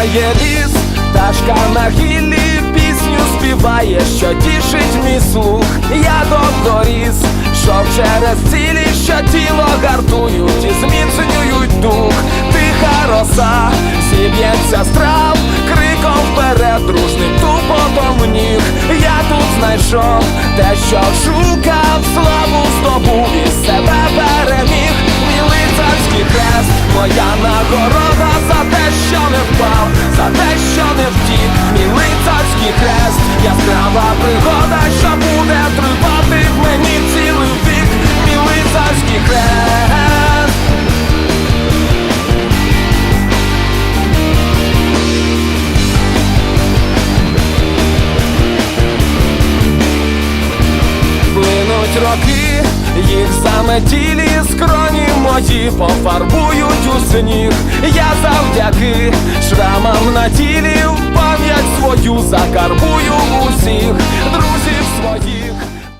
Співає ліс, пташка на гіллі пісню співає, що тішить мій слух. Я доріс, що через цілі, що тіло гартують і зміцнюють дух. Тиха роса, зіб'ється страв, криком вперед, дружним тупотом ніг. Я тут знайшов те, що шукав, нагорода за те, що не впав, за те, що не втік. Мій лицарський хрест, яскрава пригода, що буде тривати в мені цілий вік. Мій лицарський хрест. Плинуть роки, їх заметілі скроні на тілі